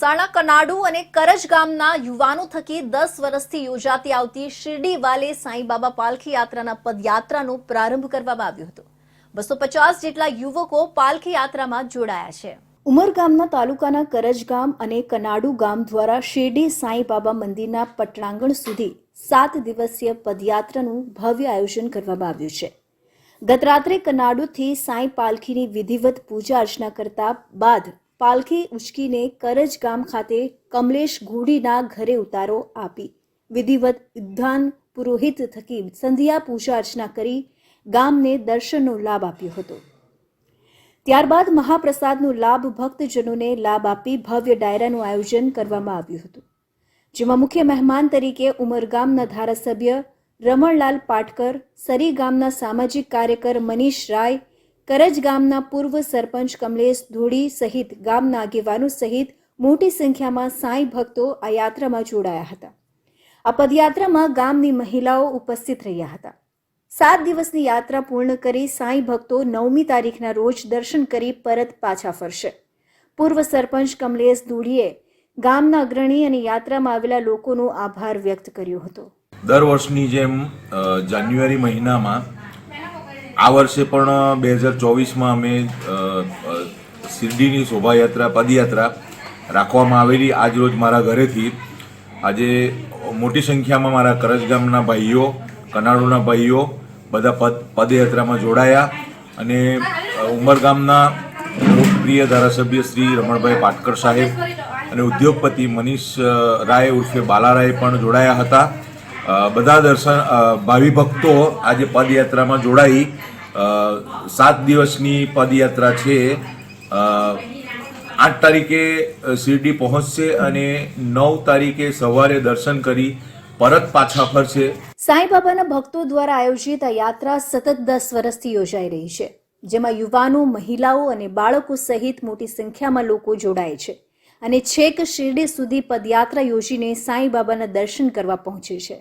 સાણા કનાડુ અને કરજ ગામના યુવાનો થકી દસ વર્ષથી યોજાતી આવતી શિરડી વાલે સાંઈબાબા પાલખી યાત્રાના પદયાત્રાનો પ્રારંભ કરવામાં આવ્યો હતો. બસો જેટલા યુવકો પાલખી યાત્રામાં જોડાયા છે. ઉમરગામના તાલુકાના કરજ ગામ અને કનાડુ ગામ દ્વારા શિરડી સાંઈબાબા મંદિરના પટણાંગણ સુધી સાત દિવસીય પદયાત્રાનું ભવ્ય આયોજન કરવામાં આવ્યું છે. ગત રાત્રે કનાડુથી સાંઈ પાલખીની વિધિવત પૂજા અર્ચના કરતા બાદ પાલખી ઉચકીને કરજ ગામ ખાતે કમલેશ ઘોડીના ઘરે ઉતારો આપી. વિધિવત ઉદ્યાન પુરોહિત થકી સંધ્યા પૂજા અર્ચના કરી ગામને દર્શનનો લાભ આપ્યો હતો. ત્યારબાદ મહાપ્રસાદનો લાભ ભક્તજનોને લાભ આપી ભવ્ય ડાયરાનું આયોજન કરવામાં આવ્યું હતું. જેમાં મુખ્ય મહેમાન તરીકે ઉમરગામના ધારાસભ્ય રમણલાલ પાટકર, સરી ગામના સામાજિક કાર્યકર મનીષ રાય કરજ ગામના પૂર્વ સરપંચ કમલેશ ધોળી સહિત ગામના આગેવાનો સહિત મોટી સંખ્યામાં સાંઈ ભક્તો આ યાત્રામાં જોડાયા હતા. આ પદયાત્રામાં ગામની મહિલાઓ ઉપસ્થિત રહ્યા હતા. સાત દિવસની યાત્રા પૂર્ણ કરી સાંઈ ભક્તો નવમી તારીખના રોજ દર્શન કરી પરત પાછા ફરશે. પૂર્વ સરપંચ કમલેશ ધૂળીએ ગામના અગ્રણી અને યાત્રામાં આવેલા લોકોનો આભાર વ્યક્ત કર્યો હતો. દર વર્ષની જેમ જાન્યુઆરી મહિનામાં આ વર્ષે પણ બે હજાર ચોવીસમાં અમે શિરડીની શોભાયાત્રા, પદયાત્રા રાખવામાં આવેલી. આજ રોજ મારા ઘરેથી, આજે મોટી સંખ્યામાં મારા કરજ ગામના ભાઈઓ કનાડુના ભાઈઓ બધા પદ, પદયાત્રામાં જોડાયા અને ઉમરગામના લોકપ્રિય ધારાસભ્ય શ્રી રમણભાઈ પાટકર સાહેબ અને ઉદ્યોગપતિ મનીષ રાય ઉર્ફે બાલારાય પણ જોડાયા હતા. બધા દર્શન ભાવિ ભક્તો આજે પદયાત્રામાં જોડાઈ. સાત દિવસની પદયાત્રા છે. આઠ તારીખે શિરડી પહોંચશે અને નવ તારીખે સવારે દર્શન કરી પરત પાછા ફરશે. સાંઈબાબાના ભક્તો દ્વારા આયોજિત આ યાત્રા સતત દસ વર્ષથી યોજાઈ રહી છે, જેમાં યુવાનો, મહિલાઓ અને બાળકો સહિત મોટી સંખ્યામાં લોકો જોડાય છે અને છેક શિરડી સુધી પદયાત્રા યોજીને સાંઈબાબાના દર્શન કરવા પહોંચે છે.